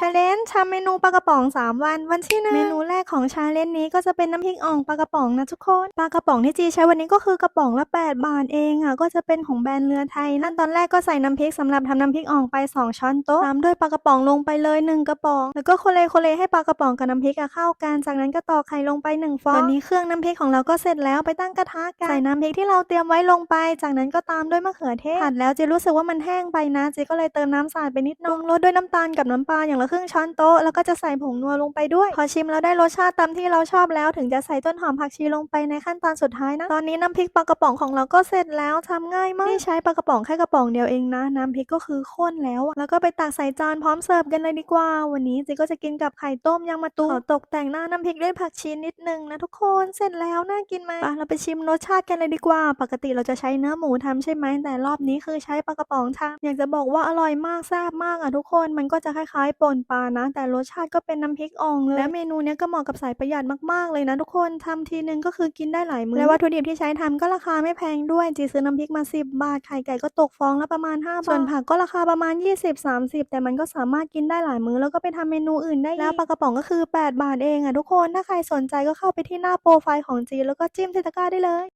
ชาเลนจ์ทำเมนูปลากระป๋อง 3 วัน วันที่หนึ่งเมนูแรกของชาเลนจ์นี้ก็จะเป็นน้ำพริกอ่องปลากระป๋องนะทุกคนปลากระป๋องที่จีใช้วันนี้ก็คือกระป๋องละ 8 บาทเองอะก็จะเป็นของแบรนด์เรือไทยนั่นตอนแรกก็ใส่น้ำพริกสำหรับทำน้ำพริกอ่องไป 2 ช้อนโต๊ะตามด้วยปลากระป๋องลงไปเลย 1 กระป๋อง แล้วก็โคเลโคเลให้ปลากระป๋องกับน้ำพริกเข้ากันจากนั้นก็ตอกไข่ลงไป1ฟองตอนนี้เครื่องน้ำพริกของเราก็เสร็จแล้วไปตั้งกระทะกันใส่น้ำพริกที่เราเตรียมไว้ลงไป จากนั้นก็ตามด้วยมะเขือเทศผัดแล้วเจรู้สึกว่ามันแห้งไปนะเจก็เลยเติมน้ำสาดไปนิดนึงรุงรสด้วยน้ำตาลกับน้ำปลาอย่างละครึ่งช้อนโต๊ะแล้วก็จะใส่ผงนัวลงไปด้วย พอชิมแล้วได้รสชาติตามที่เราชอบแล้ว ถึงจะใส่ต้นหอมผักชีลงไปในขั้นตอนสุดท้ายนะ ตอนนี้น้ำพริกปลากระป๋องของเราก็เสร็จแล้วทำง่ายมากนี่ใช้ปลากระป๋องแค่กระป๋องเดียวเองนะ น้ำพริกก็คือข้นแล้วแล้วก็ไปตักใส่จานพร้อมเสิร์ฟกันเลยดีกว่า วันนี้เจก็จะกินกับไข่ต้มยางมะตูมตกแต่งหน้าน้ำพริกด้วยผักชีนิดนึงนะทุกคนเสร็จแล้วน่ากินไหมไปเราไปชิมรสชาติกันเลยดีกว่า ปกติเราจะใช้เนื้อหมูทำใช่ไหมแต่รอบนี้คือใช้ปลากระป๋องทำอยากจะบอกว่าอร่อยมากแซ่บมากอะทุกคนมันก็จะคล้ายๆป่นปลานะ แต่รสชาติก็เป็นน้ำพริกอ่องเลย และเมนูเนี้ยก็เหมาะกับสายประหยัดมากๆเลยนะทุกคนทำทีนึงก็คือกินได้หลายมื้อและวัตถุดิบที่ใช้ทำก็ราคาไม่แพงด้วย จีซื้อน้ำพริกมา 10 บาท ไข่ไก่ก็ตกฟองละประมาณ5บาทส่วนผักก็ราคาประมาณ 20-30 แต่มันก็สามารถกินได้หลายมื้อแล้วก็ไปทำเมนูอื่นได้แล้วปลากระป๋องก็คือ 8 บาทเองอะทุกคนถ้าใครสนใจก็เข้าไปที่หน้าโปรไฟล์ของจีแล้วก็จิ้มที่ตะกร้าได้เลย